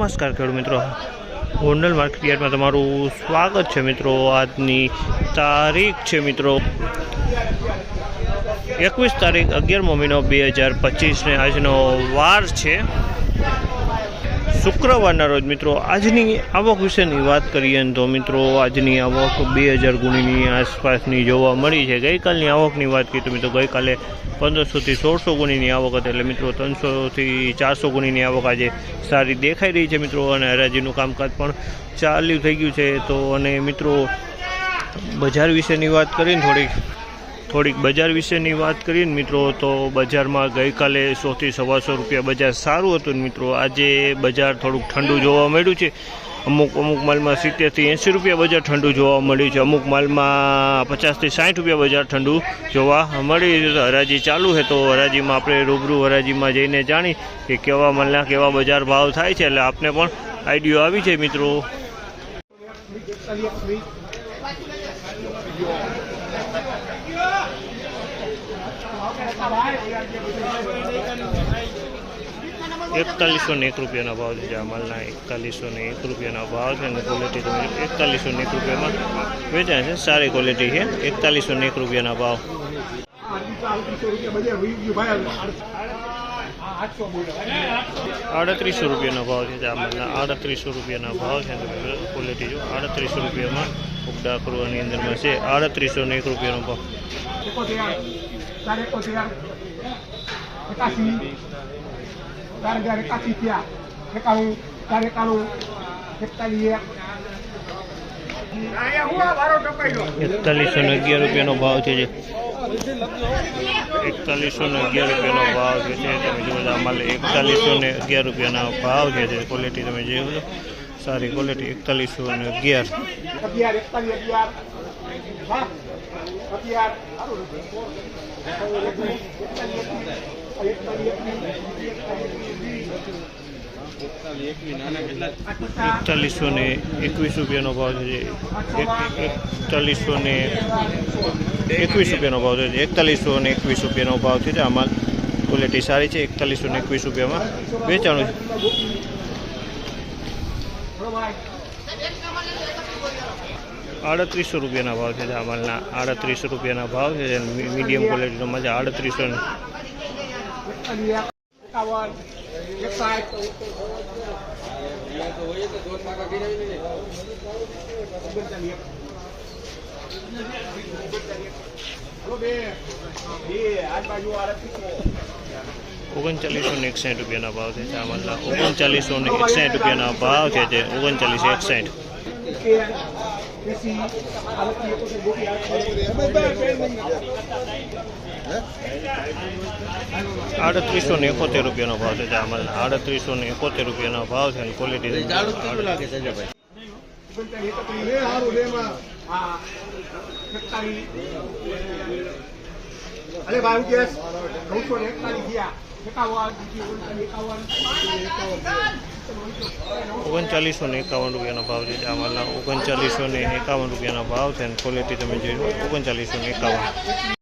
નમસ્કાર ખેડૂત મિત્રો. હોન્ડલ માર્કેટ તમારું સ્વાગત છે મિત્રો. આજની તારીખ છે મિત્રો એકવીસ તારીખ અગિયારમો મહિનો બે હજાર પચીસને. આજનો વાર છે. શુક્રવારના રોજ મિત્રો, આજની આવક વિશેની વાત કરીએ તો મિત્રો, આજની આવક બે હજાર ગુણીની આસપાસની જોવા મળી છે. ગઈકાલની આવકની વાત કરીએ તો મિત્રો, ગઈકાલે પંદરસોથી સોળસો ગુણીની આવક હતી એટલે મિત્રો ત્રણસોથી ચારસો ગુણીની આવક આજે સારી દેખાઈ રહી છે મિત્રો અને હરાજીનું કામકાજ પણ ચાલુ થઈ ગયું છે. તો અને મિત્રો, બજાર વિશેની વાત કરીને થોડીક. થોડીક બજાર વિશેની વાત કરીએ ને મિત્રો, તો બજારમાં ગઈકાલે સોથી સવાસો રૂપિયા બજાર સારું હતું મિત્રો. આજે બજાર થોડુંક ઠંડુ જોવા મળ્યું છે. અમુક અમુક માલમાં સિત્તેરથી એંસી રૂપિયા બજાર ઠંડુ જોવા મળ્યું છે. અમુક માલમાં પચાસથી સાઠ રૂપિયા બજાર ઠંડુ જોવા મળી રહ્યું છે. હરાજી ચાલુ છે, તો હરાજીમાં આપણે રૂબરૂ હરાજીમાં જઈને જાણી કે કેવા માલના કેવા બજાર ભાવ થાય છે. એટલે આપને પણ આઈડિયો આવી છે મિત્રો. એકતાલીસો ને એક રૂપિયાના ભાવ છે આ માલના એકતાલીસો ને એક રૂપિયાના ભાવ છે અને ક્વોલિટી તમે એકતાલીસો ને એક રૂપિયામાં વેચાય છે. સારી ક્વોલિટી છે. એકતાલીસો ને એક રૂપિયાના ભાવ. આડત્રીસો રૂપિયાનો ભાવ છે આ આડત્રીસો રૂપિયાના ભાવ છે ક્વોલિટી જો આડત્રીસો રૂપિયામાં ઉગડા કરવાની અંદરમાં છે. આડત્રીસો ને એક રૂપિયાનો ભાવ. ચાર હજાર એકાસી થયા એકાણું ચાર એકાણું એકતાલીસ એકતાલીસો ને અગિયાર રૂપિયાનો ભાવ છે જે એકતાલીસો ને અગિયાર રૂપિયાનો ભાવ છે તમે જુઓ અમારે એકતાલીસો ને અગિયાર રૂપિયાના ભાવ છે ક્વોલિટી તમે છો સારી ક્વોલિટી એકતાલીસો ને અગિયાર અગિયાર એકતાલીસ અગિયાર એકતાલીસો ને એકવીસ રૂપિયાનો ભાવ છે એક- એકતાલીસો ને એકવીસ રૂપિયાનો ભાવ છે એકતાલીસો ને એકવીસ રૂપિયાનો ભાવ છે આમાં ક્વોલિટી સારી છે. એકતાલીસો ને એકવીસ રૂપિયામાં વેચાણું છે. આડત્રીસો રૂપિયાના ભાવ છે આ માલના આડત્રીસો રૂપિયાના ભાવ છે. મીડિયમ ક્વોલિટીનો મજા આડત્રીસો ઓગણચાલીસો ને એકસાઠ રૂપિયાના ભાવ છે આ માલના ઓગણચાલીસો ને એકસાઠ રૂપિયાના ભાવ છે જે. ઓગણચાલીસ એકસાઠ. એસી આડત્રીસ ને એકોતેર રૂપિયાનો ભાવ છે આ માલના આડત્રીસો ને એકોતેર રૂપિયાનો ભાવ છે અને ક્વોલિટી અરે ભાઈ ઉકેશ નવસો ને એકતાલીસ ગયા એકાવન એકાવન. ઓગણચાલીસો ને એકાવન રૂપિયાનો ભાવ છે ચાવલના. ઓગણચાલીસો ને એકાવન રૂપિયાના ભાવ છે અને ક્વોલિટી તમે જોઈ લો ઓગણચાલીસો ને એકાવન.